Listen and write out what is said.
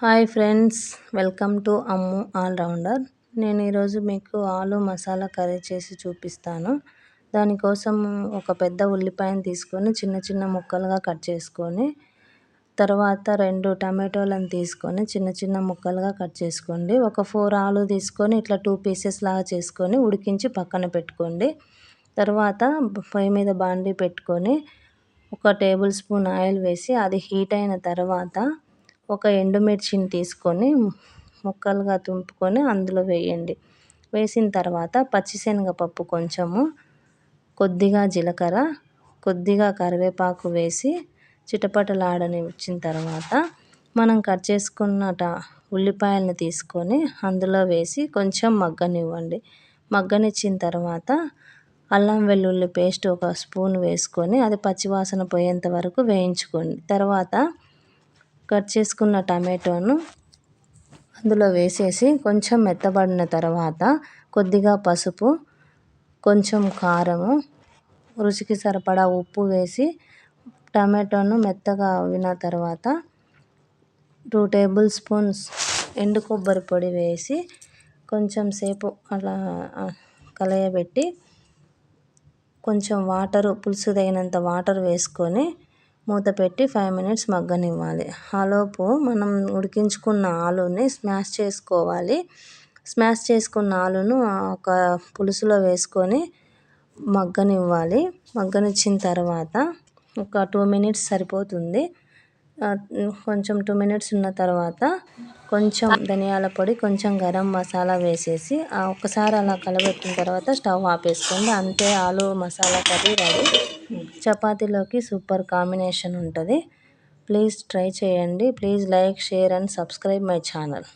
Hi friends welcome to Ammu allrounder. నేను ఈరోజు మీకు ఆలు మసాలా కర్రీ చేసి చూపిస్తాను. దానికోసం ఒక పెద్ద ఉల్లిపాయను తీసుకొని చిన్న చిన్న ముక్కలుగా కట్ చేసుకొని తర్వాత రెండు టమాటోలను తీసుకొని చిన్న చిన్న ముక్కలుగా కట్ చేసుకోండి. ఒక ఫోర్ ఆలు తీసుకొని ఇట్లా టూ పీసెస్ లాగా చేసుకొని ఉడికించి పక్కన పెట్టుకోండి. తర్వాత పొయ్యి మీద బాండి పెట్టుకొని ఒక టేబుల్ స్పూన్ ఆయిల్ వేసి అది హీట్ అయిన తర్వాత ఒక ఎండుమిర్చిని తీసుకొని ముక్కలుగా తుంపుకొని అందులో వేయండి. వేసిన తర్వాత పచ్చిశనగపప్పు కొంచెము కొద్దిగా జీలకర్ర కొద్దిగా కరివేపాకు వేసి చిటపటలాడని వచ్చిన తర్వాత మనం కట్ చేసుకున్న ఉల్లిపాయలను తీసుకొని అందులో వేసి కొంచెం మగ్గనివ్వండి. మగ్గనిచ్చిన తర్వాత అల్లం వెల్లుల్లి పేస్ట్ ఒక స్పూన్ వేసుకొని అది పచ్చివాసన పోయేంత వరకు వేయించుకోండి. తర్వాత కట్ చేసుకున్న టమాటోను అందులో వేసేసి కొంచెం మెత్తబడిన తర్వాత కొద్దిగా పసుపు కొంచెం కారము రుచికి సరిపడా ఉప్పు వేసి టమాటోను మెత్తగా అవిన తర్వాత టూ టేబుల్ స్పూన్స్ ఎండు కొబ్బరి పొడి వేసి కొంచెం సేపు అలా కలయబెట్టి కొంచెం వాటరు పులుసు తగినంత వాటర్ వేసుకొని మూత పెట్టి ఫైవ్ మినిట్స్ మగ్గనివ్వాలి. ఆలోపు మనం ఉడికించుకున్న ఆలుని స్మాష్ చేసుకోవాలి. స్మాష్ చేసుకున్న ఆలును ఒక పులుసులో వేసుకొని మగ్గనివ్వాలి. మగ్గనిచ్చిన తర్వాత ఒక టూ మినిట్స్ సరిపోతుంది. కొంచెం టూ మినిట్స్ ఉన్న తర్వాత కొంచెం ధనియాల పొడి కొంచెం గరం మసాలా వేసేసి ఒకసారి అలా కలబెట్టిన తర్వాత స్టవ్ ఆపేసుకోండి. అంతే ఆలు మసాలా కర్రీ రెడీ. చపాతీలోకి సూపర్ కాంబినేషన్ ఉంటుంది. ప్లీజ్ ట్రై చేయండి. Please like share and subscribe my channel.